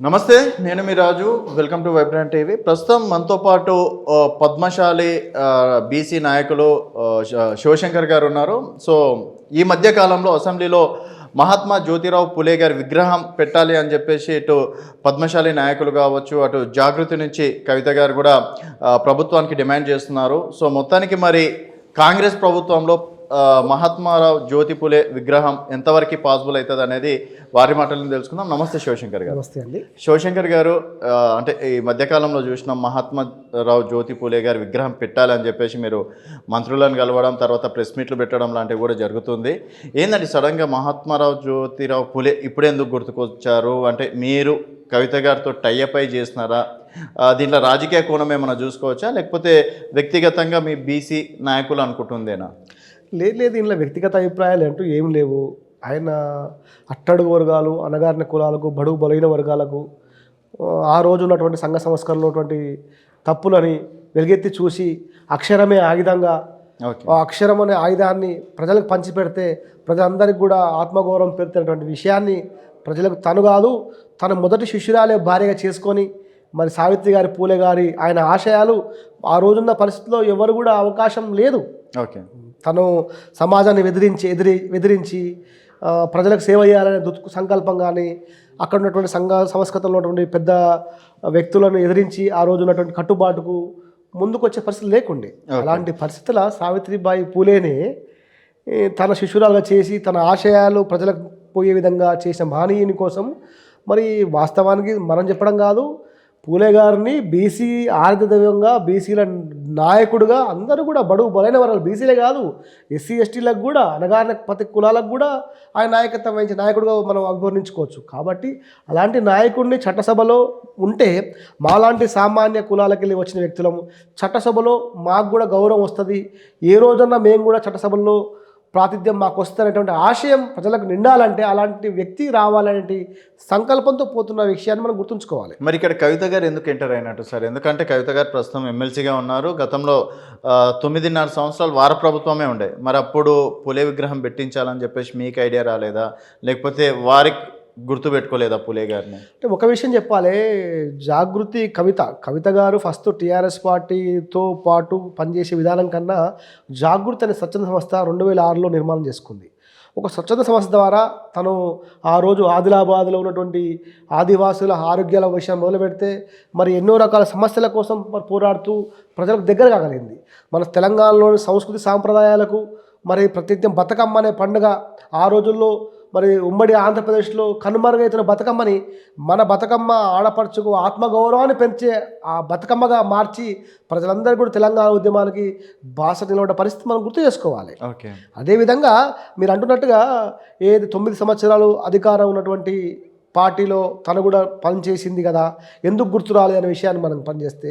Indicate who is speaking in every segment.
Speaker 1: నమస్తే నేను మీ Raju. Welcome to vibrant TV ప్రస్తుతం మనతో పాటు పద్మశాలి బీసీ నాయకులు శివశంకర్ గారు ఉన్నారు. సో ఈ మధ్య కాలంలో అసెంబ్లీలో మహాత్మా జ్యోతిరావు పులే గారి విగ్రహం పెట్టాలి అని చెప్పేసి ఇటు పద్మశాలి నాయకులు కావచ్చు అటు జాగృతి నుంచి కవిత గారు కూడా ప్రభుత్వానికి డిమాండ్ చేస్తున్నారు. సో మొత్తానికి మరి కాంగ్రెస్ ప్రభుత్వంలో మహాత్మారావు జ్యోతి పులే విగ్రహం ఎంతవరకు పాసిబుల్ అవుతుంది అనేది వారి మాటలను తెలుసుకుందాం. నమస్తే శివశంకర్ గారు.
Speaker 2: నమస్తే అండి.
Speaker 1: శివశంకర్ గారు అంటే ఈ మధ్యకాలంలో చూసిన మహాత్మా రావు జ్యోతి పూలే గారి విగ్రహం పెట్టాలని చెప్పేసి మీరు మంత్రులను కలవడం తర్వాత ప్రెస్ మీట్లు పెట్టడం లాంటివి కూడా జరుగుతుంది. ఏంటంటే సడన్గా మహాత్మారావు జ్యోతిరావు పూలే ఇప్పుడెందుకు గుర్తుకొచ్చారు? అంటే మీరు కవిత గారితో టైఅప్ అయి చేసినారా? దీంట్లో రాజకీయ కోణం ఏమైనా చూసుకోవచ్చా? లేకపోతే వ్యక్తిగతంగా మీ బీసీ నాయకులు అనుకుంటుందేనా
Speaker 2: లేదు లేదు ఇందులో వ్యక్తిగత అభిప్రాయాలు అంటూ ఏం లేవు. ఆయన అట్టడుగు వర్గాలు అనగారిన కులాలకు బడుగు బలైన వర్గాలకు ఆ, రోజు ఉన్నటువంటి సంఘ సంస్కరణలో ఉన్నటువంటి తప్పులని వెలుగెత్తి చూసి అక్షరమే ఆయుధంగా అక్షరం అనే ఆయుధాన్ని ప్రజలకు పంచిపెడితే ప్రజలందరికీ కూడా ఆత్మగౌరవం పెరుగుతున్నటువంటి విషయాన్ని ప్రజలకు తను కాదు తన మొదటి శిష్యురాలే భార్యగా చేసుకొని మరి సావిత్రి గారి పూలే గారి ఆయన ఆశయాలు ఆ రోజున్న పరిస్థితిలో ఎవరు కూడా అవకాశం లేదు.
Speaker 1: ఓకే.
Speaker 2: తను సమాజాన్ని బెదిరించి ఎదిరి బెదిరించి ఆ, ప్రజలకు సేవ చేయాలనే దుత్ సంకల్పం కానీ అక్కడ ఉన్నటువంటి సంఘ సంస్కృతంలో ఉన్నటువంటి పెద్ద వ్యక్తులను ఎదిరించి ఆ రోజు ఉన్నటువంటి కట్టుబాటుకు ముందుకు వచ్చే పరిస్థితి లేకుండే. అలాంటి పరిస్థితుల సావిత్రిబాయి పూలేనే తన శిష్యురాలుగా చేసి తన ఆశయాలు ప్రజలకు పోయే విధంగా చేసిన మహనీయుని కోసం మరి వాస్తవానికి మనం చెప్పడం కాదు పూలే గారిని బీసీ ఆర్థికంగా బీసీల నాయకుడుగా అందరూ కూడా బడుగు బలైన వర్గాలు బీసీలే కాదు ఎస్సీ ఎస్టీలకు కూడా అనగాన ప్రతి కులాలకు కూడా ఆయన నాయకత్వం వహించే నాయకుడుగా మనం అభివర్ణించుకోవచ్చు. కాబట్టి అలాంటి నాయకుడిని చట్టసభలో ఉంటే మాలాంటి సామాన్య కులాలకు వెళ్ళి వచ్చిన వ్యక్తులము చట్టసభలో మాకు కూడా గౌరవం వస్తుంది. ఏ రోజన్నా మేము కూడా చట్టసభల్లో ప్రాతిథ్యం మాకు వస్తున్నటువంటి ఆశయం ప్రజలకు నిండాలంటే అలాంటి వ్యక్తి రావాలనే సంకల్పంతో పోతున్న విషయాన్ని మనం గుర్తుంచుకోవాలి.
Speaker 1: మరి ఇక్కడ కవిత గారు ఎందుకు ఎంటర్ అయినట్టు సార్? ఎందుకంటే కవిత గారు ప్రస్తుతం ఎమ్మెల్సీగా ఉన్నారు. గతంలో తొమ్మిదిన్నర సంవత్సరాలు వార ప్రభుత్వమే ఉండే. మరి అప్పుడు పులే విగ్రహం పెట్టించాలని చెప్పేసి మీకు ఐడియా రాలేదా? లేకపోతే వారికి గుర్తుపెట్టుకోలేదా పులే గారిని.
Speaker 2: అంటే ఒక విషయం చెప్పాలి జాగృతి కవిత. కవిత గారు ఫస్ట్ టీఆర్ఎస్ పార్టీతో పాటు పనిచేసే విధానం కన్నా జాగృతి అనే స్వచ్ఛంద సంస్థ రెండు వేల ఆరులో నిర్మాణం చేసుకుంది. ఒక స్వచ్ఛంద సంస్థ ద్వారా తను ఆ రోజు ఆదిలాబాద్లో ఉన్నటువంటి ఆదివాసుల ఆరోగ్యాల విషయం మొదలు పెడితే మరి ఎన్నో రకాల సమస్యల కోసం మరి పోరాడుతూ ప్రజలకు దగ్గర కాగలిగింది మన తెలంగాణలోని సంస్కృతి సాంప్రదాయాలకు మరి ప్రతినిత్యం బతుకమ్మ అనే పండుగ ఆ రోజుల్లో మరి ఉమ్మడి ఆంధ్రప్రదేశ్లో కనుమరుగైతున్న బతుకమ్మని మన బతుకమ్మ ఆడపడుచుకు ఆత్మగౌరవాన్ని పెంచే ఆ బతుకమ్మగా మార్చి ప్రజలందరూ కూడా తెలంగాణ ఉద్యమానికి భాష నిలబడ్డ పరిస్థితి మనం గుర్తు చేసుకోవాలి.
Speaker 1: ఓకే.
Speaker 2: అదేవిధంగా మీరు అంటున్నట్టుగా ఏది తొమ్మిది సంవత్సరాలు అధికారం ఉన్నటువంటి పార్టీలో తను కూడా పనిచేసింది కదా ఎందుకు గుర్తు రాలేదు అనే విషయాన్ని మనం పనిచేస్తే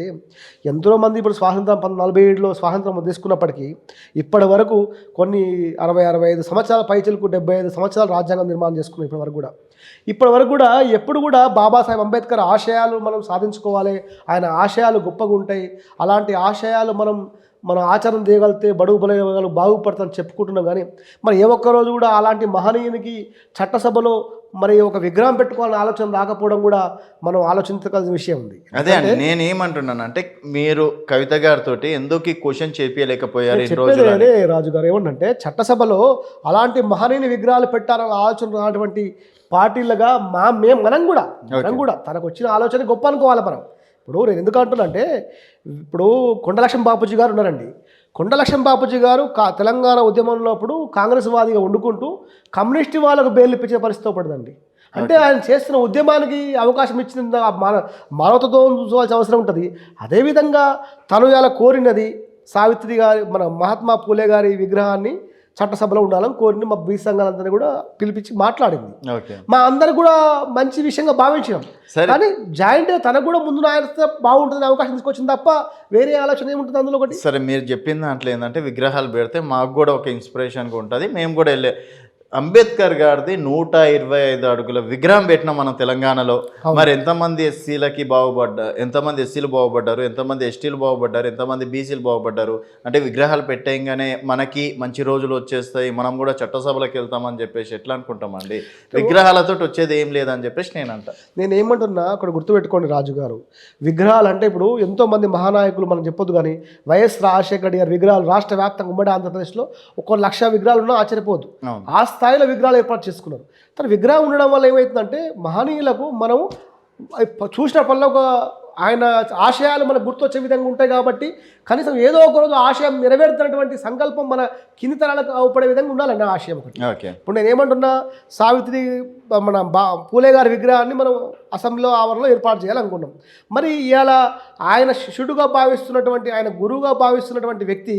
Speaker 2: ఎంతో మంది ఇప్పుడు స్వాతంత్రం పంతొమ్మిది నలభై ఏడులో స్వాతంత్రం తీసుకున్నప్పటికీ ఇప్పటి వరకు కొన్ని అరవై అరవై ఐదు సంవత్సరాల పైచలకు డెబ్బై ఐదు సంవత్సరాలు రాజ్యాంగం నిర్మాణం చేసుకున్నాం ఇప్పటి వరకు కూడా. ఇప్పటి వరకు కూడా ఎప్పుడు కూడా బాబాసాహెబ్ అంబేద్కర్ ఆశయాలు మనం సాధించుకోవాలి ఆయన ఆశయాలు గొప్పగా ఉంటాయి అలాంటి ఆశయాలు మనం మనం ఆచరణ చేయగలిగితే బడుగు బలగాలు బాగుపడతామని చెప్పుకుంటున్నాం కానీ మరి ఏ ఒక్క రోజు కూడా అలాంటి మహనీయునికి చట్టసభలో మరి ఒక విగ్రహం పెట్టుకోవాలని ఆలోచన రాకపోవడం కూడా మనం ఆలోచించగలిగిన విషయం ఉంది.
Speaker 1: అదే అండి నేను ఏమంటున్నాను అంటే మీరు కవిత గారితో ఎందుకు ఈ క్వశ్చన్ చేపించలేకపోయారు
Speaker 2: చెప్పేది? అదే రాజు గారు ఏమంటే చట్టసభలో అలాంటి మహనీయుని విగ్రహాలు పెట్టాలన్న ఆలోచన రానటువంటి పార్టీలుగా మా మేము మనం కూడా మనం కూడా తనకు వచ్చిన ఆలోచన గొప్ప అనుకోవాలి మనం. ఇప్పుడు నేను ఎందుకు అంటున్నా అంటే ఇప్పుడు కొండలక్ష్యం బాపూజీ గారు ఉన్నారండి. కొండలక్ష్యం బాపూజీ గారు కా తెలంగాణ ఉద్యమంలో అప్పుడు కాంగ్రెస్ వాదిగా వండుకుంటూ కమ్యూనిస్ట్ వాళ్ళకు బెయిల్ ఇప్పించే పరిస్థితి పడిందండి అంటే ఆయన చేస్తున్న ఉద్యమానికి అవకాశం ఇచ్చిన మాన మానవతతో చూసుకోవాల్సిన అవసరం ఉంటుంది. అదేవిధంగా తను ఇలా కోరినది సావిత్రి గారి మన మహాత్మా పూలే గారి విగ్రహాన్ని చట్టసభలో ఉండాలని కోరిన మా బీ సంఘాలందరినీ కూడా పిలిపించి మాట్లాడింది.
Speaker 1: ఓకే.
Speaker 2: మా అందరు కూడా మంచి విషయంగా భావించినాం. కానీ జాయింట్ తనకు కూడా ముందు నాయన బాగుంటుంది అవకాశం తీసుకొచ్చింది తప్ప వేరే ఆలోచన ఏముంటుంది అందులో ఒకటి?
Speaker 1: సరే మీరు చెప్పిన దాంట్లో ఏంటంటే విగ్రహాలు పెడితే మాకు కూడా ఒక ఇన్స్పిరేషన్గా ఉంటుంది. మేము కూడా వెళ్ళే అంబేద్కర్ గారిది నూట ఇరవై ఐదు అడుగుల విగ్రహం పెట్టిన మనం తెలంగాణలో. మరి ఎంతమంది ఎస్సీలకి బాగుపడ్డా ఎంతమంది ఎస్సీలు బాగుపడ్డారు ఎంతమంది ఎస్టీలు బాగుపడ్డారు ఎంతమంది బీసీలు బాగుపడ్డారు? అంటే విగ్రహాలు పెట్టేయంగానే మనకి మంచి రోజులు వచ్చేస్తాయి మనం కూడా చట్టసభలకు వెళ్తామని చెప్పేసి ఎట్లా అనుకుంటామండి విగ్రహాలతో వచ్చేది ఏం లేదని చెప్పేసి నేను అంట
Speaker 2: నేను ఏమంటున్నా అక్కడ గుర్తుపెట్టుకోండి రాజు గారు. విగ్రహాలు అంటే ఇప్పుడు ఎంతో మంది మహానాయకులు మనం చెప్పొద్దు కానీ వైఎస్ రాజశేఖర రెడ్డి గారి విగ్రహాలు రాష్ట్ర వ్యాప్తంగా ఉమ్మడి ఆంధ్రప్రదేశ్లో ఒక లక్ష విగ్రహాలు ఉన్నా ఆశ్చర్యపోవద్దు.
Speaker 1: అవును.
Speaker 2: ఆ స్థాయిలో విగ్రహాలు ఏర్పాటు చేసుకున్నారు. తన విగ్రహం ఉండడం వల్ల ఏమవుతుందంటే మహనీయులకు మనం చూసిన చూసినప్పటిలో ఒక ఆయన ఆశయాలు మనకు గుర్తొచ్చే విధంగా ఉంటాయి కాబట్టి కనీసం ఏదో ఒక రోజు ఆశయం నెరవేరుతున్నటువంటి సంకల్పం మన కింది తరాలకు అవపడే విధంగా ఉండాలండి ఆ ఆశయం ఒకటి. ఇప్పుడు నేను ఏమంటున్నా సావిత్రి మన బా పూలే గారి విగ్రహాన్ని మనం అసెంబ్లీలో ఆవరణలో ఏర్పాటు చేయాలనుకున్నాం. మరి ఇవాళ ఆయన శిష్యుడుగా భావిస్తున్నటువంటి ఆయన గురువుగా భావిస్తున్నటువంటి వ్యక్తి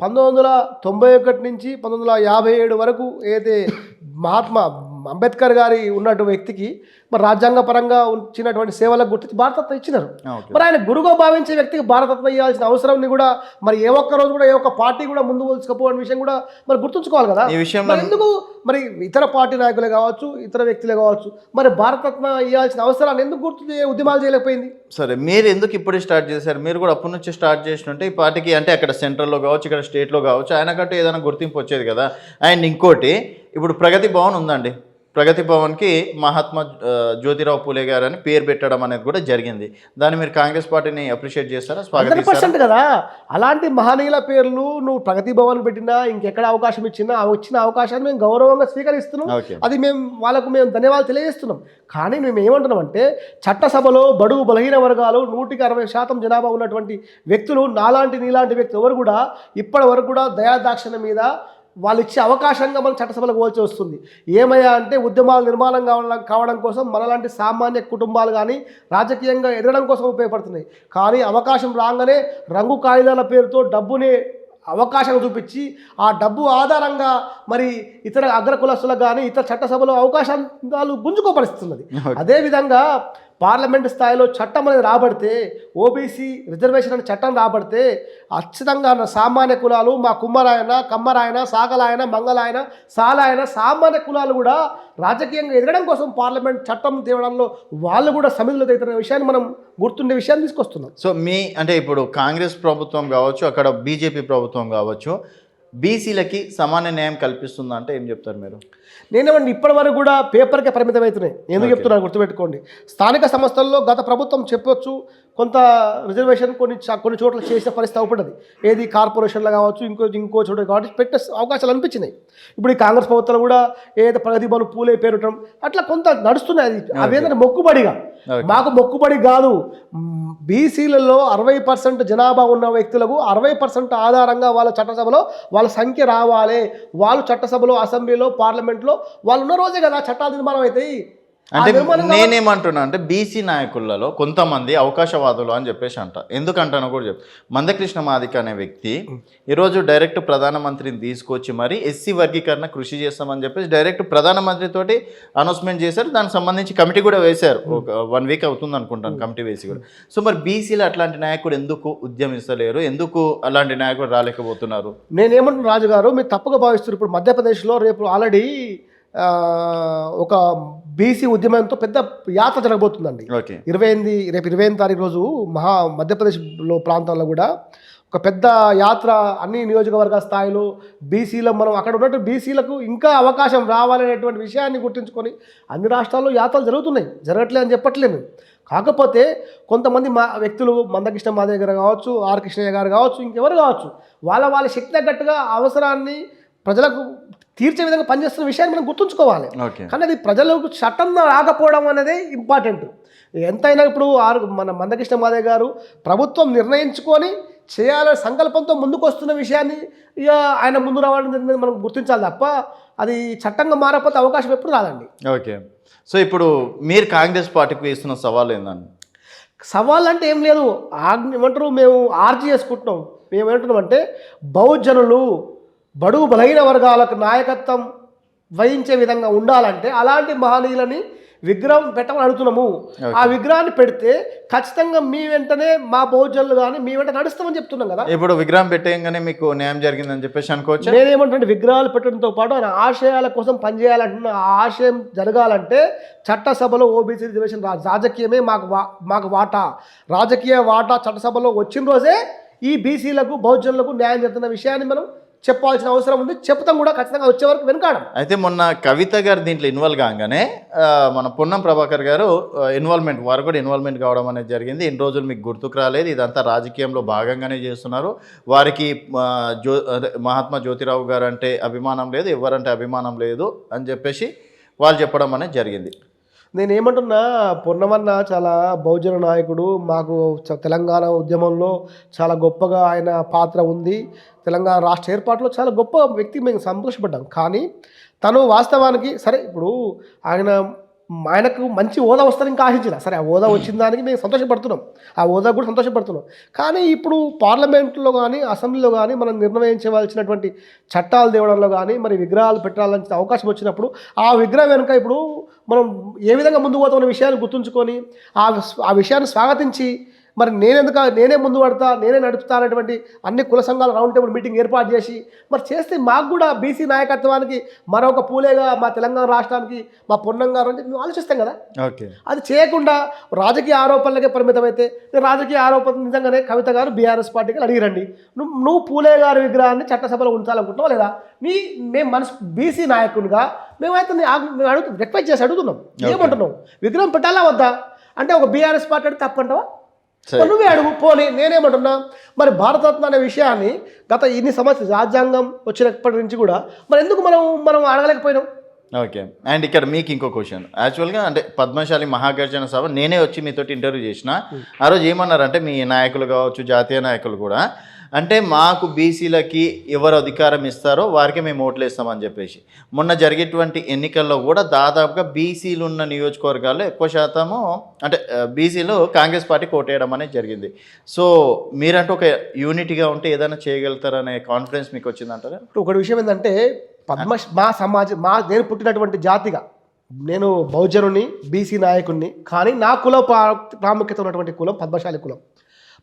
Speaker 2: పంతొమ్మిది వందల తొంభై ఒకటి నుంచి పంతొమ్మిది వందల యాభై ఏడు వరకు ఏదైతే మహాత్మా అంబేద్కర్ గారి ఉన్నటువంటి వ్యక్తికి మరి రాజ్యాంగ పరంగా వచ్చినటువంటి సేవలకు గుర్తించి భారతరత్న ఇచ్చినారు. మరి ఆయన గురుగా భావించే వ్యక్తికి భారతరత్న ఇవ్వాల్సిన అవసరం కూడా మరి ఏ ఒక్క రోజు కూడా ఏ ఒక్క పార్టీ కూడా ముందు తీసుకుపోవడం విషయం కూడా మరి గుర్తుంచుకోవాలి కదా.
Speaker 1: ఈ విషయంలో
Speaker 2: మరి ఎందుకు మరి ఇతర పార్టీ నాయకులే కావచ్చు ఇతర వ్యక్తులే కావచ్చు మరి భారతరత్న ఇవ్వాల్సిన అవసరాన్ని ఎందుకు గుర్తు ఉద్యమాలు చేయలేకపోయింది?
Speaker 1: సరే మీరు ఎందుకు ఇప్పుడే స్టార్ట్ చేశారు? మీరు కూడా అప్పటి నుంచి స్టార్ట్ చేసినట్టే ఈ పార్టీకి అంటే అక్కడ సెంట్రల్లో కావచ్చు ఇక్కడ స్టేట్లో కావచ్చు ఆయనకంటూ ఏదైనా గుర్తింపు వచ్చేది కదా. అండ్ ఇంకోటి ఇప్పుడు ప్రగతి భవన్ ఉందండి. ప్రగతి భవన్కి మహాత్మా జ్యోతిరావు పూలే గారు అని పేరు పెట్టడం అనేది కూడా జరిగింది. దాన్ని మీరు కాంగ్రెస్ పార్టీని అప్రిషియేట్ చేస్తారా?
Speaker 2: పర్సెంట్ కదా. అలాంటి మహనీయుల పేర్లు నువ్వు ప్రగతి భవన్ పెట్టినా ఇంకెక్కడ అవకాశం ఇచ్చినా వచ్చిన అవకాశాన్ని మేము గౌరవంగా స్వీకరిస్తున్నాం. అది మేము వాళ్ళకు మేము ధన్యవాదాలు తెలియజేస్తున్నాం. కానీ మేము ఏమంటున్నామంటే చట్టసభలో బడుగు బలహీన వర్గాలు నూటికి అరవై శాతం జనాభా ఉన్నటువంటి వ్యక్తులు నాలాంటి నీలాంటి వ్యక్తులు ఎవరు కూడా ఇప్పటి వరకు కూడా దయాదాక్షిణ మీద వాళ్ళు ఇచ్చే అవకాశంగా మనం చట్టసభలకు పోల్చి వస్తుంది. ఏమయ్యా అంటే ఉద్యమాలు నిర్మాణం కావడం కావడం కోసం మనలాంటి సామాన్య కుటుంబాలు కానీ రాజకీయంగా ఎదగడం కోసం ఉపయోగపడుతున్నాయి. కానీ అవకాశం రాగానే రంగు కాగితాల పేరుతో డబ్బుని అవకాశం చూపించి ఆ డబ్బు ఆధారంగా మరి ఇతర అగ్ర కులస్తులకు కానీ ఇతర చట్టసభలో అవకాశాలు గుంజుకోపరుస్తున్నది. అదేవిధంగా పార్లమెంట్ స్థాయిలో చట్టం అనేది రాబడితే ఓబీసీ రిజర్వేషన్ అనే చట్టం రాబడితే ఖచ్చితంగా సామాన్య కులాలు మా కుమ్మరాయన కమ్మరాయన సాగలాయన మంగళాయన సాలాయన సామాన్య కులాలు కూడా రాజకీయంగా ఎదగడం కోసం పార్లమెంట్ చట్టం తేవడంలో వాళ్ళు కూడా సమిధులు అవుతున్న విషయాన్ని మనం గుర్తుండే విషయాన్ని తీసుకొస్తున్నాం.
Speaker 1: సో మీ అంటే ఇప్పుడు కాంగ్రెస్ ప్రభుత్వం కావచ్చు అక్కడ బీజేపీ ప్రభుత్వం కావచ్చు బీసీలకి సమాన న్యాయం కల్పిస్తుందా అంటే ఏం చెప్తారు మీరు?
Speaker 2: నేనేమండి ఇప్పటి వరకు కూడా పేపర్కే పరిమితం అవుతున్నాయి. ఎందుకు చెప్తున్నాను గుర్తుపెట్టుకోండి. స్థానిక సంస్థల్లో గత ప్రభుత్వం చెప్పొచ్చు కొంత రిజర్వేషన్ కొన్ని కొన్ని చోట్ల చేసిన పరిస్థితి అవపడ్డది ఏది కార్పొరేషన్లో కావచ్చు ఇంకో ఇంకో చోట కాబట్టి పెట్టే అవకాశాలు అనిపించినాయి. ఇప్పుడు ఈ కాంగ్రెస్ ప్రభుత్వం కూడా ఏదో ప్రగతి భవన్ పూలే పేరుటం అట్లా కొంత నడుస్తున్నాయి అది. అవేంటంటే మొక్కుబడిగా. మాకు మొక్కుబడి కాదు. బీసీలలో అరవై పర్సెంట్ జనాభా ఉన్న వ్యక్తులకు అరవై పర్సెంట్ ఆధారంగా వాళ్ళ చట్టసభలో వాళ్ళ సంఖ్య రావాలి. వాళ్ళు చట్టసభలో అసెంబ్లీలో పార్లమెంట్లో వాళ్ళు ఉన్న రోజే కదా చట్టాలు నిర్మాణం అవుతాయి.
Speaker 1: అంటే. నేనేమంటున్నా అంటే బీసీ నాయకులలో కొంతమంది అవకాశవాదులు అని చెప్పేసి అంట. ఎందుకంటానో కూడా చెప్పు మందకృష్ణ మాదిక అనే వ్యక్తి ఈరోజు డైరెక్ట్ ప్రధానమంత్రిని తీసుకొచ్చి మరి ఎస్సీ వర్గీకరణ కృషి చేస్తామని చెప్పేసి డైరెక్ట్ ప్రధానమంత్రి తోటి అనౌన్స్మెంట్ చేశారు. దానికి సంబంధించి కమిటీ కూడా వేశారు. ఒక వన్ వీక్ అవుతుంది అనుకుంటాను కమిటీ వేసి కూడా. సో మరి బీసీలు అట్లాంటి నాయకుడు ఎందుకు ఉద్యమిస్తలేరు? ఎందుకు అలాంటి నాయకుడు రాలేకపోతున్నారు?
Speaker 2: నేనేమంటున్నా రాజు గారు మీరు తప్పుగా భావిస్తున్నారు. ఇప్పుడు మధ్యప్రదేశ్లో రేపు ఆల్రెడీ ఒక బీసీ ఉద్యమంతో పెద్ద యాత్ర జరగబోతుందండి. ఇరవై ఎనిమిది రేపు ఇరవై ఎనిమిది తారీఖు రోజు మహా మధ్యప్రదేశ్లో ప్రాంతాల్లో కూడా ఒక పెద్ద యాత్ర అన్ని నియోజకవర్గ స్థాయిలో బీసీలో మనం అక్కడ ఉన్నట్టు బీసీలకు ఇంకా అవకాశం రావాలనేటువంటి విషయాన్ని గుర్తుంచుకొని అన్ని రాష్ట్రాల్లో యాత్రలు జరుగుతున్నాయి. జరగట్లే అని చెప్పట్లేను. కాకపోతే కొంతమంది మా వ్యక్తులు మందకృష్ణ మాదేవ్ గారు కావచ్చు ఆర్ కృష్ణయ్య గారు కావచ్చు ఇంకెవరు కావచ్చు వాళ్ళ వాళ్ళ శక్తి తగ్గట్టుగా అవసరాన్ని ప్రజలకు తీర్చే విధంగా పనిచేస్తున్న విషయాన్ని మనం గుర్తుంచుకోవాలి.
Speaker 1: ఓకే.
Speaker 2: కానీ అది ప్రజలకు చట్టం రాకపోవడం అనేది ఇంపార్టెంట్ ఎంతైనా ఇప్పుడు ఆరు మన మందకృష్ణ మాదయ్య గారు ప్రభుత్వం నిర్ణయించుకొని చేయాలనే సంకల్పంతో ముందుకు వస్తున్న విషయాన్ని ఇక ఆయన ముందు రావడం జరిగింది మనం గుర్తించాలి తప్ప అది చట్టంగా మారకపోతే అవకాశం ఎప్పుడు రాదండి.
Speaker 1: ఓకే. సో ఇప్పుడు మీరు కాంగ్రెస్ పార్టీకి వేస్తున్న సవాల్ ఏందండి?
Speaker 2: సవాల్ అంటే ఏం లేదు. ఆజ్ఞ ఏమంటారు? మేము ఆర్జీ చేసుకుంటున్నాం మేము ఏమంటున్నాం అంటే బహుజనులు బడుగు బలహీన వర్గాలకు నాయకత్వం వహించే విధంగా ఉండాలంటే అలాంటి మహనీయులని విగ్రహం పెట్టమని అడుగుతున్నాము. ఆ విగ్రహాన్ని పెడితే ఖచ్చితంగా మీ వెంటనే మా బహుజనులు కానీ మీ వెంట నడుస్తామని చెప్తున్నాం కదా.
Speaker 1: ఇప్పుడు విగ్రహం పెట్టేయంగానే మీకు న్యాయం జరిగిందని చెప్పేసి అనుకోవచ్చు?
Speaker 2: నేనేమంటే విగ్రహాలు పెట్టడంతో పాటు ఆయన ఆశయాల కోసం పనిచేయాలంటున్న ఆ ఆశయం జరగాలంటే చట్టసభలో ఓబీసీ రిజర్వేషన్ రాజకీయమే మాకు మాకు వాటా. రాజకీయ వాటా చట్టసభలో వచ్చిన రోజే ఈ బీసీలకు బహుజనులకు న్యాయం జరుగుతున్న విషయాన్ని మనం చెప్పాల్సిన అవసరం ఉంది. చెప్తాం కూడా ఖచ్చితంగా వచ్చే వరకు వెనుకాడం.
Speaker 1: అయితే మొన్న కవిత గారు దీంట్లో ఇన్వాల్వ్ కాగానే మన పొన్నం ప్రభాకర్ గారు ఇన్వాల్వ్మెంట్ వారు కూడా ఇన్వాల్వ్మెంట్ కావడం అనేది జరిగింది. ఇన్ని రోజులు మీకు గుర్తుకు రాలేదు. ఇదంతా రాజకీయంలో భాగంగానే చేస్తున్నారు. వారికి జ్యో మహాత్మా జ్యోతిరావు గారు అంటే అభిమానం లేదు ఎవరంటే అభిమానం లేదు అని చెప్పేసి వాళ్ళు చెప్పడం అనేది జరిగింది.
Speaker 2: నేను ఏమంటున్నా పొన్నమన్న చాలా బహుజన నాయకుడు మాకు చ- తెలంగాణ ఉద్యమంలో చాలా గొప్పగా ఆయన పాత్ర ఉంది. తెలంగాణ రాష్ట్ర ఏర్పాటులో చాలా గొప్ప వ్యక్తి మేము సంతోషపడ్డాం. కానీ తను వాస్తవానికి సరే ఇప్పుడు ఆయన ఆయనకు మంచి హోదా వస్తుందని ఇంకా ఆశించిన. సరే ఆ హోదా వచ్చిన దానికి మేము సంతోషపడుతున్నాం. ఆ హోదా కూడా సంతోషపడుతున్నాం. కానీ ఇప్పుడు పార్లమెంట్లో కానీ అసెంబ్లీలో కానీ మనం నిర్ణయించవలసినటువంటి చట్టాలు తేవడంలో కానీ మరి విగ్రహాలు పెట్టాలని అవకాశం వచ్చినప్పుడు ఆ విగ్రహం వెనుక ఇప్పుడు మనం ఏ విధంగా ముందుకు పోతామనే విషయాన్ని గుర్తుంచుకొని ఆ ఆ విషయాన్ని స్వాగతించి మరి నేనెందుకు నేనే ముందు పడతా నేనే నడుపుతా అనేటువంటి అన్ని కుల సంఘాల రౌండ్ టేబుల్ మీటింగ్ ఏర్పాటు చేసి మరి చేస్తే మాకు కూడా బీసీ నాయకత్వానికి మరొక పూలేగా మా తెలంగాణ రాష్ట్రానికి మా పొన్నం గారు అని చెప్పి మేము ఆలోచిస్తాం కదా.
Speaker 1: ఓకే.
Speaker 2: అది చేయకుండా రాజకీయ ఆరోపణలకే పరిమితమైతే రాజకీయ ఆరోపణ నిజంగానే కవిత గారు బీఆర్ఎస్ పార్టీకి అడిగిరండి. నువ్వు నువ్వు పూలే గారి విగ్రహాన్ని చట్టసభలో ఉంచాలనుకుంటున్నావు లేదా? నీ మేము మనసు బీసీ నాయకునిగా మేమైతే మేము అడుగు రిక్వెస్ట్ చేసి అడుగుతున్నాం. ఏమంటున్నావు? విగ్రహం పెట్టాలా వద్దా? అంటే ఒక బీఆర్ఎస్ పార్టీ అంటే తప్పంటావా? నువ్వే అడుగు పోనీ నేనేమంటున్నా? మరి భారతరత్న అనే విషయాన్ని గత ఇన్ని సంవత్సరాలు రాజ్యాంగం వచ్చినప్పటి నుంచి కూడా మరి ఎందుకు మనం మనం అడగలేకపోయినాం?
Speaker 1: ఓకే. అండ్ ఇక్కడ మీకు ఇంకో క్వశ్చన్. యాక్చువల్గా అంటే పద్మశాలి మహాగర్జన సభ నేనే వచ్చి మీతోటి ఇంటర్వ్యూ చేసిన. ఆ రోజు ఏమన్నారంటే మీ నాయకులు కావచ్చు జాతీయ నాయకులు కూడా అంటే మాకు బీసీలకి ఎవరు అధికారం ఇస్తారో వారికి మేము ఓట్లు వేస్తామని చెప్పేసి. మొన్న జరిగేటువంటి ఎన్నికల్లో కూడా దాదాపుగా బీసీలు ఉన్న నియోజకవర్గాల్లో ఎక్కువ శాతము అంటే బీసీలు కాంగ్రెస్ పార్టీకి ఓటేయడం అనేది జరిగింది. సో మీరంటే ఒక యూనిటీగా ఉంటే ఏదైనా చేయగలుగుతారనే కాన్ఫిడెన్స్ మీకు వచ్చిందంటారా?
Speaker 2: ఇప్పుడు ఒకటి విషయం ఏంటంటే పద్మ మా సమాజం మా నేను పుట్టినటువంటి జాతిగా నేను బహుజనుని బీసీ నాయకుడిని కానీ నా కుల ప్రా- ప్రాముఖ్యత ఉన్నటువంటి కులం పద్మశాలి కులం.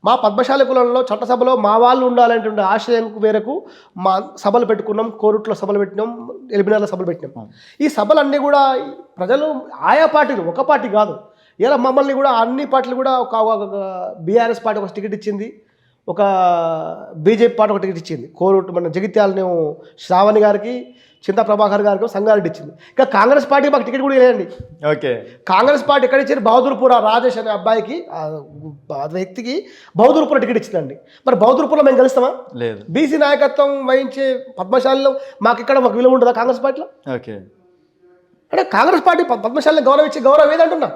Speaker 2: మా పద్మశాలి కులంలో చట్టసభలో మా వాళ్ళు ఉండాలనేటువంటి ఆశయం మేరకు మా సభలు పెట్టుకున్నాం కోరుట్లో సభలు పెట్టినాం ఎలిమినార్ల సభలు పెట్టినాం. ఈ సభలన్నీ కూడా ప్రజలు ఆయా పార్టీలు ఒక పార్టీ కాదు. ఇలా మమ్మల్ని కూడా అన్ని పార్టీలు కూడా ఒక బీఆర్ఎస్ పార్టీ ఒక టికెట్ ఇచ్చింది ఒక బీజేపీ పార్టీ ఒక టికెట్ ఇచ్చింది. కోరుట్ మన జగిత్యాలను శ్రావణి గారికి చింత ప్రభాకర్ గారికి సంగారెడ్డి ఇచ్చింది. ఇంకా కాంగ్రెస్ పార్టీ మాకు టికెట్ కూడా వేయండి
Speaker 1: ఓకే.
Speaker 2: కాంగ్రెస్ పార్టీ ఎక్కడ ఇచ్చారు బహదూర్పుర రాజేష్ అనే అబ్బాయికి వ్యక్తికి బహదూర్పుర టికెట్ ఇచ్చిందండి. మరి బహదూర్పురలో మేము గెలుస్తామా?
Speaker 1: లేదు.
Speaker 2: బీసీ నాయకత్వం వహించే పద్మశాలిలో మాకు ఇక్కడ ఒక విలువ ఉంటుందా కాంగ్రెస్ పార్టీలో?
Speaker 1: ఓకే.
Speaker 2: అంటే కాంగ్రెస్ పార్టీ పద్మశాలిని గౌరవించే గౌరవం ఏదంటున్నా?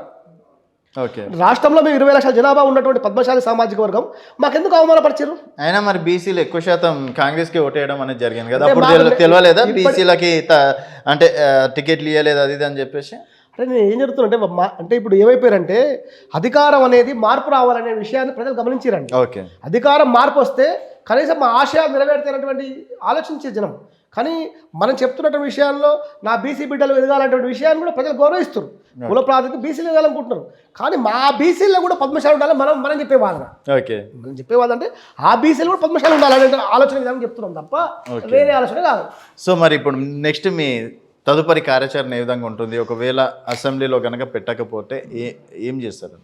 Speaker 2: రాష్ట్రంలో మేము ఇరవై లక్షల జనాభా ఉన్నటువంటి పద్మశాలి సామాజిక వర్గం మాకెందుకు అవమానపరిచారు
Speaker 1: అయినా మరి బీసీలు ఎక్కువ శాతం కాంగ్రెస్కి ఓటేయడం అనేది జరిగింది కదా?
Speaker 2: అంటే
Speaker 1: అప్పుడు తెలియలేదా బీసీలకి అంటే టికెట్లు ఇవ్వలేదు అది అని చెప్పేసి?
Speaker 2: అంటే నేను ఏం జరుగుతుందంటే మా అంటే ఇప్పుడు ఏమైపోయారంటే అధికారం అనేది మార్పు రావాలనే విషయాన్ని ప్రజలు గమనించారండి.
Speaker 1: ఓకే.
Speaker 2: అధికారం మార్పు వస్తే కనీసం మా ఆశయాలు నెరవేరుతాయన్నటువంటి ఆలోచించే జనం. కానీ మనం చెప్తున్నటువంటి విషయాల్లో నా బీసీ బిడ్డలు ఎదగాలన్నటువంటి విషయాన్ని కూడా ప్రజలు గౌరవిస్తారు కుల ప్రాతికి బీసీలు ఎదగాలనుకుంటున్నారు. కానీ మా బీసీల్లో కూడా పద్మశాలి ఉండాలి మనం మనం చెప్పేవాళ్ళం.
Speaker 1: ఓకే.
Speaker 2: చెప్పేవాళ్ళు అంటే ఆ బీసీలు కూడా పద్మశాలి ఉండాలనే ఆలోచన విధానం చెప్తున్నాం తప్ప వేరే ఆలోచన కాదు.
Speaker 1: సో మరి ఇప్పుడు నెక్స్ట్ మీ తదుపరి కార్యాచరణ ఏ విధంగా ఉంటుంది? ఒకవేళ అసెంబ్లీలో కనుక పెట్టకపోతే ఏ ఏం చేస్తారు?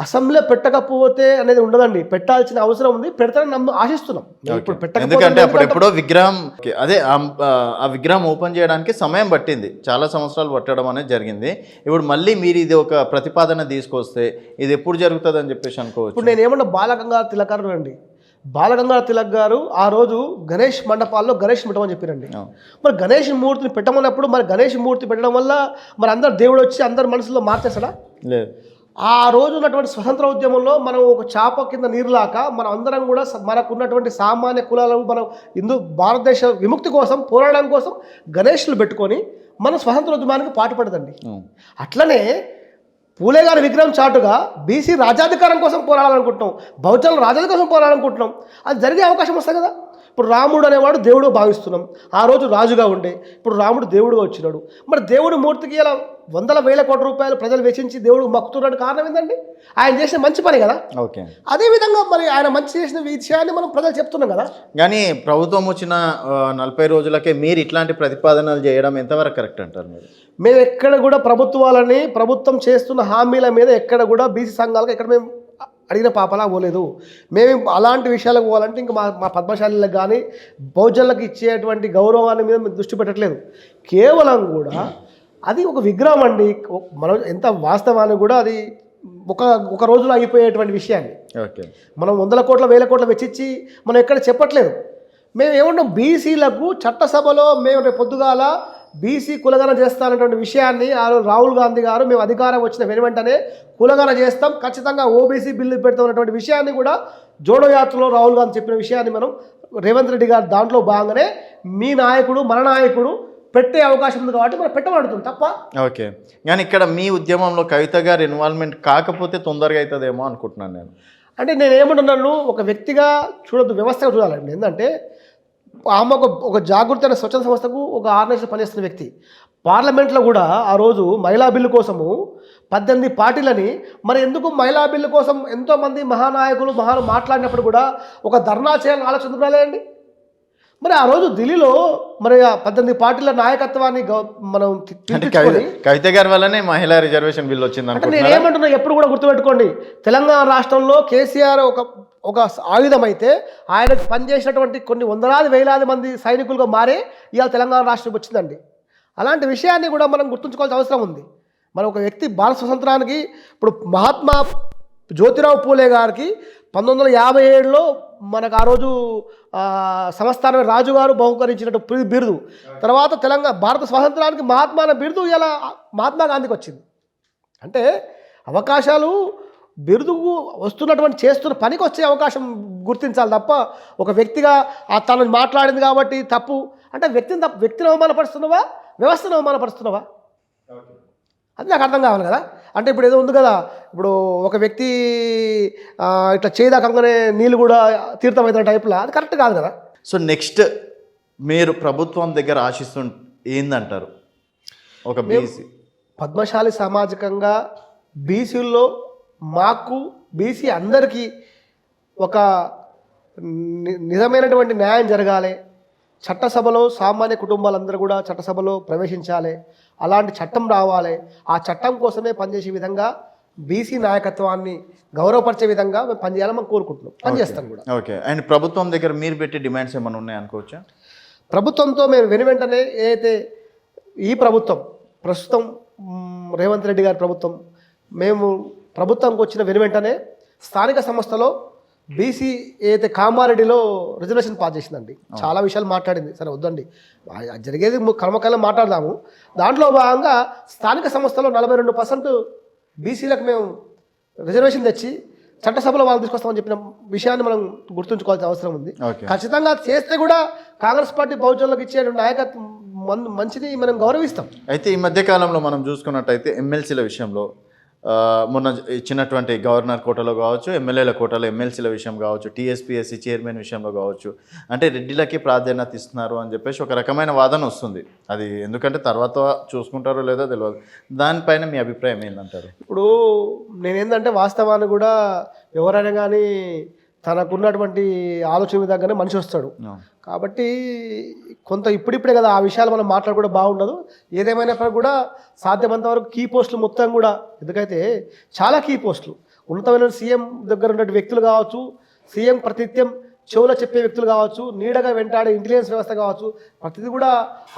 Speaker 2: అసెంబ్లీలో పెట్టకపోతే అనేది ఉండదండి. పెట్టాల్సిన అవసరం ఉంది. పెడతారని నమ్ము ఆశిస్తున్నాం. ఇప్పుడు
Speaker 1: ఎందుకంటే అప్పుడు ఎప్పుడో విగ్రహం అదే ఆ- విగ్రహం ఓపెన్ చేయడానికి సమయం పట్టింది. చాలా సంవత్సరాలు పట్టడం అనేది జరిగింది. ఇప్పుడు మళ్ళీ మీరు ఇది ఒక ప్రతిపాదన తీసుకొస్తే ఇది ఎప్పుడు జరుగుతుంది అని చెప్పేసి అనుకోవచ్చు.
Speaker 2: ఇప్పుడు నేను ఏమన్నా బాలగంగా తిలకారు అండి. బాలగంగా తిలక్ గారు ఆ రోజు గణేష్ మండపాల్లో గణేష్ పెట్టమని చెప్పారండి. మరి గణేష్ మూర్తిని పెట్టమన్నప్పుడు మరి గణేష్ మూర్తి పెట్టడం వల్ల మరి అందరు దేవుడు వచ్చి అందరి మనసులో మార్చేస్తాడా
Speaker 1: లేదు.
Speaker 2: ఆ రోజు ఉన్నటువంటి స్వతంత్ర ఉద్యమంలో మనం ఒక చాప కింద నీరులాక మనం అందరం కూడా స- మనకు ఉన్నటువంటి సామాన్య కులాలు మనం హిందూ భారతదేశ విముక్తి కోసం పోరాడడం కోసం గణేష్లు పెట్టుకొని మన స్వతంత్ర ఉద్యమానికి పాటుపడదండి.
Speaker 1: అవును.
Speaker 2: అట్లనే పూలే గారి విగ్రహం చాటుగా బీసీ రాజ్యాధికారం కోసం పోరాడాలనుకుంటున్నాం బహుజనుల రాజ్యాధికారం కోసం పోరాడాలనుకుంటున్నాం. అది జరిగే అవకాశం వస్తుంది కదా. ఇప్పుడు రాముడు అనేవాడు దేవుడు భావిస్తున్నాం. ఆ రోజు రాజుగా ఉండే ఇప్పుడు రాముడు దేవుడుగా వచ్చినాడు. మరి దేవుడు మూర్తికి ఇలా వందల వేల కోట్ల రూపాయలు ప్రజలు వెచ్చించి దేవుడు మక్కుతున్నాడు కారణం ఏంటండి? ఆయన చేసిన మంచి పని కదా?
Speaker 1: ఓకే.
Speaker 2: అదేవిధంగా మరి ఆయన మంచి చేసిన విషయాన్ని మనం ప్రజలు చెప్తున్నాం కదా?
Speaker 1: కానీ ప్రభుత్వం వచ్చిన నలభై రోజులకే మీరు ఇట్లాంటి ప్రతిపాదనలు చేయడం ఎంతవరకు కరెక్ట్ అంటారు మీరు?
Speaker 2: మేము ఎక్కడ కూడా ప్రభుత్వాలని ప్రభుత్వం చేస్తున్న హామీల మీద ఎక్కడ కూడా బీసీ సంఘాలకు ఎక్కడ మేము అడిగిన పాపలా పోలేదు. మేము అలాంటి విషయాలకు పోవాలంటే ఇంకా మా మా పద్మశాలీలకు కానీ బహుజనులకు ఇచ్చేటువంటి గౌరవాన్ని మీద దృష్టి పెట్టట్లేదు. కేవలం కూడా అది ఒక విగ్రహం అండి. మనం ఎంత వాస్తవాన్ని కూడా అది ఒక ఒక రోజులో అయిపోయేటువంటి విషయాన్ని.
Speaker 1: ఓకే.
Speaker 2: మనం వందల కోట్ల వేల కోట్ల వెచ్చిచ్చి మనం ఎక్కడ చెప్పట్లేదు. మేము ఏమన్నాం బీసీలకు చట్టసభలో మేము రేపు పొద్దుగాల బీసీ కులగన చేస్తానటువంటి విషయాన్ని ఆ రోజు రాహుల్ గాంధీ గారు మేము అధికారం వచ్చిన వెను వెంటనే కులగన చేస్తాం. ఖచ్చితంగా ఓబీసీ బిల్లు పెడతామన్నటువంటి విషయాన్ని కూడా జోడో యాత్రలో రాహుల్ గాంధీ చెప్పిన విషయాన్ని మనం రేవంత్ రెడ్డి గారు దాంట్లో భాగంగానే మీ నాయకుడు మన నాయకుడు పెట్టే అవకాశం ఉంది కాబట్టి మనం పెట్టబడుతుంది తప్ప
Speaker 1: ఓకే. కానీ ఇక్కడ మీ ఉద్యమంలో కవిత గారి ఇన్వాల్వ్మెంట్ కాకపోతే తొందరగా అవుతుందేమో అనుకుంటున్నాను నేను.
Speaker 2: అంటే నేను ఏమంటున్నాను ఒక వ్యక్తిగా చూడొద్దు వ్యవస్థగా చూడాలండి. ఏంటంటే ఆమె ఒక ఒక జాగృతి అనే స్వచ్ఛంద సంస్థకు ఒక ఆర్గనైజేషన్ పనిచేస్తున్న వ్యక్తి. పార్లమెంట్లో కూడా ఆ రోజు మహిళా బిల్లు కోసము పద్దెనిమిది పార్టీలని మరి ఎందుకు మహిళా బిల్లు కోసం ఎంతోమంది మహానాయకులు మహాను మాట్లాడినప్పుడు కూడా ఒక ధర్నా చేయాలని ఆలోచన రాలేదండి? మరి ఆ రోజు ఢిల్లీలో మరి ఆ పద్దెనిమిది పార్టీల నాయకత్వాన్ని మనం
Speaker 1: కవిత గారి వల్లనే మహిళా రిజర్వేషన్ బిల్ వచ్చింది
Speaker 2: అంటే నేను ఏమంటున్నా ఎప్పుడు కూడా గుర్తుపెట్టుకోండి. తెలంగాణ రాష్ట్రంలో కేసీఆర్ ఒక ఒక ఆయుధం అయితే ఆయనకు పనిచేసినటువంటి కొన్ని వందలాది వేలాది మంది సైనికులుగా మారే ఇవాళ తెలంగాణ రాష్ట్రం వచ్చిందండి. అలాంటి విషయాన్ని కూడా మనం గుర్తుంచుకోవాల్సిన అవసరం ఉంది. మన ఒక వ్యక్తి భారత స్వతంత్రానికి ఇప్పుడు మహాత్మా జ్యోతిరావు పూలే గారికి పంతొమ్మిది వందల యాభై ఏడులో మనకు ఆ రోజు ఆ, రాజుగారు బహుకరించినట్టు బిరుదు. తర్వాత తెలంగాణ భారత స్వాతంత్రానికి మహాత్మా బిరుదు ఇలా మహాత్మా గాంధీకి వచ్చింది. అంటే అవకాశాలు బిరుదుకు వస్తున్నటువంటి చేస్తున్న పనికి వచ్చే అవకాశం గుర్తించాలి తప్ప ఒక వ్యక్తిగా ఆ తను మాట్లాడింది కాబట్టి తప్పు. అంటే వ్యక్తిని తప్పు వ్యక్తిని అవమానపరుస్తున్నావా? వ్యవస్థను అవమానపరుస్తున్నావా? అది నాకు అర్థం కావాలి కదా. అంటే ఇప్పుడు ఏదో ఉంది కదా ఇప్పుడు ఒక వ్యక్తి ఇట్లా చేయదాకంగానే నీళ్ళు కూడా తీర్థమవుతున్న టైప్లో అది కరెక్ట్ కాదు కదా.
Speaker 1: సో నెక్స్ట్ మీరు ప్రభుత్వం దగ్గర ఆశిస్తు ఏందంటారు? ఒక బీసీ.
Speaker 2: పద్మశాలి సామాజికంగా బీసీల్లో మాకు బీసీ అందరికీ ఒక నిజమైనటువంటి న్యాయం జరగాలి. చట్టసభలో సామాన్య కుటుంబాలందరూ కూడా చట్టసభలో ప్రవేశించాలి. అలాంటి చట్టం రావాలి. ఆ చట్టం కోసమే పనిచేసే విధంగా బీసీ నాయకత్వాన్ని గౌరవపరిచే విధంగా మేము పనిచేయాలని మనం కోరుకుంటున్నాం. పనిచేస్తాం కూడా.
Speaker 1: ఓకే. అండ్ ప్రభుత్వం దగ్గర మీరు పెట్టే డిమాండ్స్ ఏమైనా ఉన్నాయి అనుకోవచ్చా?
Speaker 2: ప్రభుత్వంతో మేము వెను వెంటనే ఏదైతే ఈ ప్రభుత్వం ప్రస్తుతం రేవంత్ రెడ్డి గారి ప్రభుత్వం మేము ప్రభుత్వంకి వచ్చిన వెను వెంటనే స్థానిక సంస్థలో బీసీ ఏదైతే కామారెడ్డిలో రిజర్వేషన్ పాస్ చేసిందండి. చాలా విషయాలు మాట్లాడింది. సరే వద్దండి. జరిగేది కర్మకాలం మాట్లాడదాము. దాంట్లో భాగంగా స్థానిక సంస్థలో నలభై రెండు పర్సెంట్ బీసీలకు మేము రిజర్వేషన్ తెచ్చి చట్టసభలో వాళ్ళు తీసుకొస్తామని చెప్పిన విషయాన్ని మనం గుర్తుంచుకోవాల్సిన అవసరం ఉంది. ఖచ్చితంగా చేస్తే కూడా కాంగ్రెస్ పార్టీ బహుజనులకు ఇచ్చే నాయకత్వం మంచిని మనం గౌరవిస్తాం.
Speaker 1: అయితే ఈ మధ్య కాలంలో మనం చూసుకున్నట్టయితే ఎమ్మెల్సీల విషయంలో మొన్న ఇచ్చినటువంటి గవర్నర్ కోటలో కావచ్చు ఎమ్మెల్యేల కోటలో ఎమ్మెల్సీల విషయం కావచ్చు టీఎస్పీఎస్సీ చైర్మన్ విషయంలో కావచ్చు. అంటే రెడ్డిలకి ప్రాధాన్యత ఇస్తున్నారు అని చెప్పేసి ఒక రకమైన వాదన వస్తుంది. అది ఎందుకంటే తర్వాత చూసుకుంటారో లేదో తెలియదు దానిపైన మీ అభిప్రాయం ఏంటంటారు
Speaker 2: ఇప్పుడు నేనేంటంటే వాస్తవాన్ని కూడా ఎవరైనా కానీ తనకున్నటువంటి ఆలోచన విధంగానే మనిషి వస్తాడు. కాబట్టి కొంత ఇప్పుడిప్పుడే కదా ఆ విషయాలు మనం మాట్లాడుకోవడం బాగుండదు. ఏదేమైనప్పటికీ కూడా సాధ్యమంత వరకు కీ పోస్టులు మొత్తం కూడా ఎందుకైతే చాలా కీ పోస్టులు. ఉన్నతమైన సీఎం దగ్గర ఉన్న వ్యక్తులు కావచ్చు సీఎం ప్రతిత్యం చెవులో చెప్పే వ్యక్తులు కావచ్చు నీడగా వెంటాడే ఇంటెలిజెన్స్ వ్యవస్థ కావచ్చు ప్రతిదీ కూడా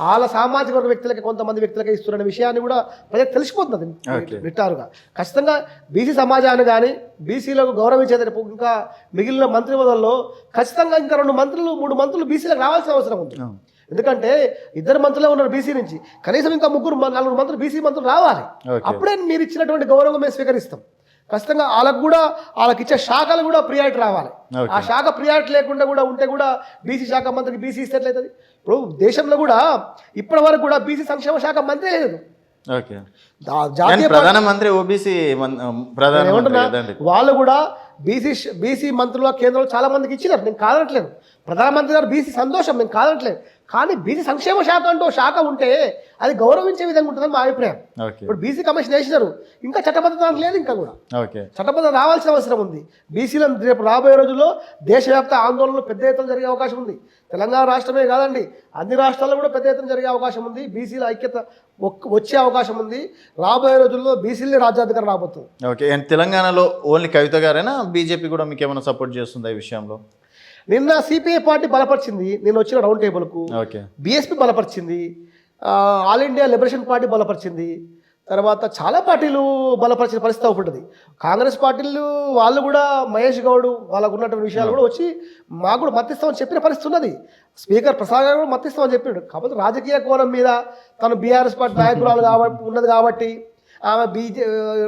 Speaker 2: వాళ్ళ సామాజిక వర్గ వ్యక్తులకి కొంతమంది వ్యక్తులకి ఇస్తున్న విషయాన్ని కూడా ప్రజలకు తెలిసిపోతుంది. నిట్టారుగా ఖచ్చితంగా బీసీ సమాజాన్ని కానీ బీసీలకు గౌరవించేది రేపు ఇంకా మిగిలిన మంత్రి పదవుల్లో ఖచ్చితంగా ఇంకా రెండు మంత్రులు మూడు మంత్రులు బీసీలకు రావాల్సిన అవసరం ఉంది. ఎందుకంటే ఇద్దరు మంత్రులే ఉన్నారు బీసీ నుంచి. కనీసం ఇంకా ముగ్గురు నలుగురు మంత్రులు బీసీ మంత్రులు రావాలి. అప్పుడే మీరు ఇచ్చినటువంటి గౌరవం మేము స్వీకరిస్తాం. ఖచ్చితంగా వాళ్ళకు కూడా వాళ్ళకి ఇచ్చే శాఖలు కూడా ప్రియారిటీ రావాలి. ఆ శాఖ ప్రియారిటీ లేకుండా కూడా ఉంటే కూడా బీసీ శాఖ మంత్రికి బీసీ ఇస్తే ఎట్లయితుంది? ఇప్పుడు దేశంలో కూడా ఇప్పటి వరకు కూడా బీసీ సంక్షేమ శాఖ మంత్రి లేదు.
Speaker 1: ప్రధానమంత్రి ఓబీసీ
Speaker 2: వాళ్ళు కూడా బీసీ బీసీ మంత్రుల కేంద్రంలో చాలా మందికి ఇచ్చినారు. నేను కాదనట్లేదు. ప్రధానమంత్రి గారు బీసీ సంతోషం నేను కాదనట్లేదు. కానీ బీసీ సంక్షేమ శాఖ అంటూ శాఖ ఉంటే అది గౌరవించే విధంగా ఉంటుందని మా అభిప్రాయం.
Speaker 1: ఓకే.
Speaker 2: ఇప్పుడు బీసీ కమిషన్ వేసినారు. ఇంకా చట్టబద్ధత లేదు ఇంకా కూడా. చట్టబద్ధత రావాల్సిన అవసరం ఉంది. బీసీలను రేపు రాబోయే రోజుల్లో దేశవ్యాప్త ఆందోళనలు పెద్ద ఎత్తున జరిగే అవకాశం ఉంది. తెలంగాణ రాష్ట్రమే కాదండి అన్ని రాష్ట్రాల్లో కూడా పెద్ద ఎత్తున జరిగే అవకాశం ఉంది. బీసీల ఐక్యత వచ్చే అవకాశం ఉంది. రాబోయే రోజుల్లో బీసీలే రాజ్యాధికారం రాబోతుంది.
Speaker 1: ఓకే. అండ్ తెలంగాణలో ఓన్లీ కవిత గారేనా? బీజేపీ కూడా మీకు ఏమైనా సపోర్ట్ చేస్తుందా ఈ విషయంలో?
Speaker 2: నిన్న సిపిఐ పార్టీ బలపరిచింది. నేను వచ్చిన రౌండ్ టేబుల్కు
Speaker 1: ఓకే.
Speaker 2: బీఎస్పీ బలపరిచింది. ఆల్ ఇండియా లిబరేషన్ పార్టీ బలపరిచింది. తర్వాత చాలా పార్టీలు బలపరిచిన పరిస్థితి ఉంటుంది. కాంగ్రెస్ పార్టీలు వాళ్ళు కూడా మహేష్ గౌడ్ వాళ్ళకు ఉన్నటువంటి విషయాలు కూడా వచ్చి మాకు కూడా మత్తిస్తామని చెప్పిన పరిస్థితి ఉన్నది. స్పీకర్ ప్రసాద్ గారు కూడా మత్తిస్తామని చెప్పాడు. కాకపోతే రాజకీయ కోణం మీద తను బీఆర్ఎస్ పార్టీ నాయకురాలు కాబట్టి ఉన్నది కాబట్టి ఆమె బీజే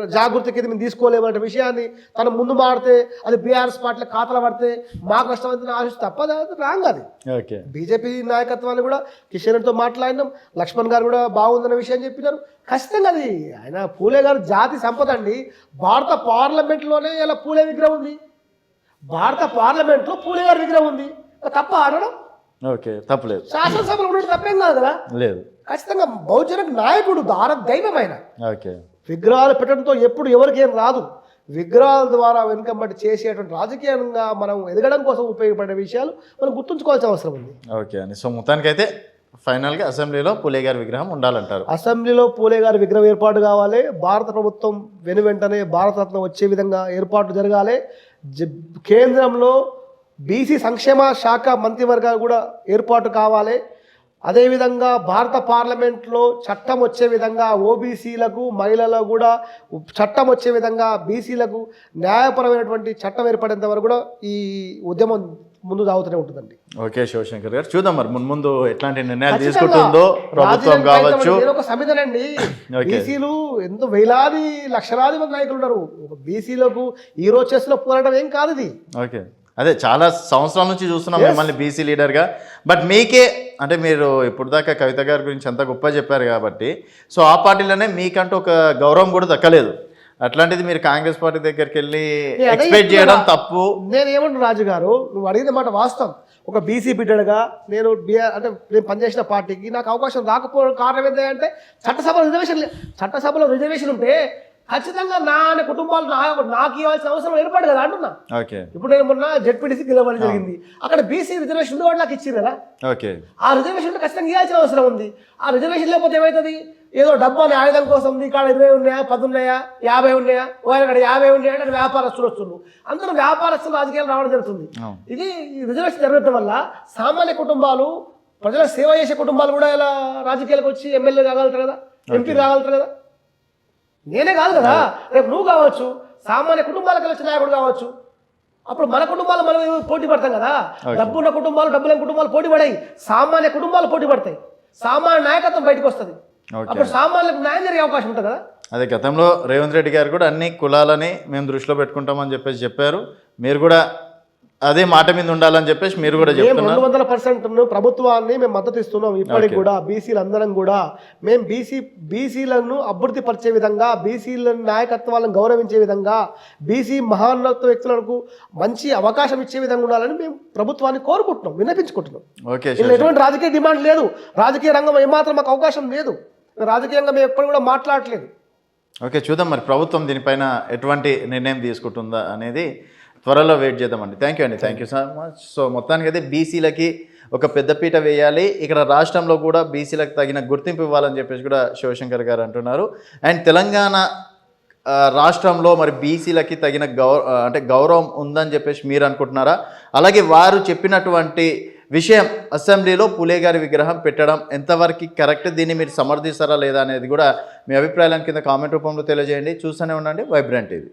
Speaker 2: జాగృతి కింద మేము తీసుకోలేమనే విషయాన్ని తను ముందు మాడితే అది బీఆర్ఎస్ పార్టీలో ఖాతాలో పడితే మాకు నష్టమైందని ఆశిస్తే తప్పదు అది రాంగ్ అది.
Speaker 1: ఓకే.
Speaker 2: బీజేపీ నాయకత్వాన్ని కూడా కిషన్తో మాట్లాడినాం లక్ష్మణ్ గారు కూడా బాగుందన్న విషయం చెప్పినారు. ఖచ్చితంగా అది. ఆయన పూలే గారు జాతి సంపద అండి. భారత పార్లమెంట్లోనే ఇలా పూలే విగ్రహం ఉంది. భారత పార్లమెంట్లో పూలే గారి విగ్రహం ఉంది. తప్ప ఆడడం
Speaker 1: ఓకే తప్పలేదు.
Speaker 2: శాసనసభలో ఉండడం తప్పేం కాదు కదా?
Speaker 1: లేదు.
Speaker 2: ఖచ్చితంగా బహుజన నాయకుడు భారత దైవం ఆయన
Speaker 1: ఓకే.
Speaker 2: విగ్రహాలు పెట్టడంతో ఎప్పుడు ఎవరికి ఏం రాదు. విగ్రహాల ద్వారా వెనుకబడి చేసేటువంటి రాజకీయంగా మనం ఎదగడం కోసం ఉపయోగపడే విషయాలు మనం గుర్తుంచుకోవాల్సిన అవసరం ఉంది.
Speaker 1: ఓకే అండి. సో మొత్తానికైతే ఫైనల్గా అసెంబ్లీలో పులే గారి విగ్రహం ఉండాలంటారు.
Speaker 2: అసెంబ్లీలో పూలే గారి విగ్రహం ఏర్పాటు కావాలి. భారత ప్రభుత్వం వెను వెంటనే భారతరత్న వచ్చే విధంగా ఏర్పాటు జరగాలి. కేంద్రంలో బీసీ సంక్షేమ శాఖ మంత్రివర్గాలు కూడా ఏర్పాటు కావాలి. అదేవిధంగా భారత పార్లమెంట్లో చట్టం వచ్చే విధంగా ఓబీసీలకు మహిళలకు కూడా చట్టం వచ్చే విధంగా బీసీలకు న్యాయపరమైనటువంటి చట్టం ఏర్పడేంత వరకు కూడా ఈ ఉద్యమం ముందు సాగుతూనే ఉంటుందండి.
Speaker 1: ఓకే శివశంకర్ గారు. చూద్దాం మరి ముందు ఎట్లాంటి నిర్ణయాలు. తీసుకుంటుందో ప్రభుత్వం కావచ్చు.
Speaker 2: ఒక సమితనండి. బీసీలు ఎంతో వేలాది లక్షలాది మంది నాయకులు ఉన్నారు. బీసీలకు ఈ రోజు చేస్తున్న పోరాటం ఏం కాదు ఇది.
Speaker 1: ఓకే. అదే చాలా సంవత్సరాల నుంచి చూస్తున్నాం మిమ్మల్ని బీసీ లీడర్గా బట్ మీకే అంటే మీరు ఇప్పుడు దాకా కవిత గారి గురించి అంత గొప్ప చెప్పారు కాబట్టి సో ఆ పార్టీలోనే మీకంటూ ఒక గౌరవం కూడా దక్కలేదు. అట్లాంటిది మీరు కాంగ్రెస్ పార్టీ దగ్గరికి వెళ్ళి ఎక్స్పెక్ట్ చేయడం తప్పు.
Speaker 2: నేను ఏమంటున్నా రాజు గారు నువ్వు అడిగిన మాట వాస్తవం. ఒక బీసీ బిడ్డడుగా నేను బీఆర్ అంటే నేను పనిచేసిన పార్టీకి నాకు అవకాశం రాకపోవడం కారణం ఏంటంటే చట్టసభలో రిజర్వేషన్ చట్టసభలో రిజర్వేషన్ ఉంటే ఖచ్చితంగా నా అనే కుటుంబాలు నా నాకు ఇవ్వాల్సిన అవసరం ఏర్పడు కదా అంటున్నా. ఇప్పుడు నేను మొన్న జెడ్పీటీసీ గెలవడం జరిగింది. అక్కడ బీసీ రిజర్వేషన్ వాళ్ళు నాకు ఇచ్చింది కదా. ఆ రిజర్వేషన్ ఖచ్చితంగా ఇవ్వాల్సిన అవసరం ఉంది. ఆ రిజర్వేషన్ లేకపోతే ఏమవుతుంది ఏదో డబ్బు అనే ఆయుధం కోసం నీ కాడ ఇరవై ఉన్నాయా? పది ఉన్నాయా? యాభై ఉన్నాయా? ఓ కాడ యాభై ఉన్నాయా అంటే వ్యాపారస్తులు వస్తున్నారు. అందరూ వ్యాపారస్తులు రాజకీయాలు రావడం జరుగుతుంది. ఇది రిజర్వేషన్ జరగడం వల్ల సామాన్య కుటుంబాలు ప్రజల సేవ చేసే కుటుంబాలు కూడా ఇలా రాజకీయాలకు వచ్చి ఎమ్మెల్యే కాగలుగుతారు కదా? ఎంపీ కాగలుగుతారు కదా? నేనే కాదు కదా. రేపు నువ్వు కావచ్చు సామాన్య కుటుంబాలకు వచ్చిన నాయకుడు కావచ్చు. అప్పుడు మన కుటుంబాలు మనం పోటీ పడతాం కదా. డబ్బు ఉన్న కుటుంబాలు డబ్బు లేని కుటుంబాలు పోటీ పడాయి. సామాన్య కుటుంబాలు పోటీ పడతాయి. సామాన్య నాయకత్వం బయటకు వస్తుంది. అప్పుడు సామాన్యులకు న్యాయం జరిగే అవకాశం ఉంటుంది కదా.
Speaker 1: అదే గతంలో రేవంత్ రెడ్డి గారు కూడా అన్ని కులాలని మేము దృష్టిలో పెట్టుకుంటామని చెప్పేసి చెప్పారు. మీరు కూడా అదే మాట మీద ఉండాలని చెప్పేసి మీరు కూడా చెప్తున్నారు.
Speaker 2: రెండు వందల పర్సెంట్ ప్రభుత్వాన్ని మేము మద్దతు ఇస్తున్నాం. ఇప్పటికి కూడా బీసీలు అందరం కూడా మేము బీసీ బీసీలను అభివృద్ధి పరిచే విధంగా బీసీల నాయకత్వాలను గౌరవించే విధంగా బీసీ మహాన్నత వ్యక్తులకు మంచి అవకాశం ఇచ్చే విధంగా ఉండాలని మేము ప్రభుత్వాన్ని కోరుకుంటున్నాం విన్నపించుకుంటున్నాం.
Speaker 1: ఓకే
Speaker 2: ఎటువంటి రాజకీయ డిమాండ్ లేదు. రాజకీయ రంగం ఏమాత్రం మాకు అవకాశం లేదు. రాజకీయంగా మేము ఎప్పుడు కూడా మాట్లాడట్లేదు.
Speaker 1: ఓకే చూద్దాం మరి ప్రభుత్వం దీనిపైన ఎటువంటి నిర్ణయం తీసుకుంటుందా అనేది. త్వరలో వెయిట్ చేద్దామండి. థ్యాంక్ యూ అండి. Thank you so much so మొత్తానికి అయితే బీసీలకి ఒక పెద్దపీట వేయాలి. ఇక్కడ రాష్ట్రంలో కూడా బీసీలకు తగిన గుర్తింపు ఇవ్వాలని చెప్పేసి కూడా శివశంకర్ గారు అంటున్నారు. అండ్ తెలంగాణ రాష్ట్రంలో మరి బీసీలకి తగిన గౌ ఆ, అంటే గౌరవం ఉందని చెప్పేసి మీరు అనుకుంటున్నారా? అలాగే వారు చెప్పినటువంటి విషయం అసెంబ్లీలో పులే గారి విగ్రహం పెట్టడం ఎంతవరకు కరెక్ట్? దీన్ని మీరు సమర్థిస్తారా లేదా అనేది కూడా మీ అభిప్రాయాలను కింద కామెంట్ రూపంలో తెలియజేయండి. చూస్తూనే ఉండండి. వైబ్రెంట్ ఇది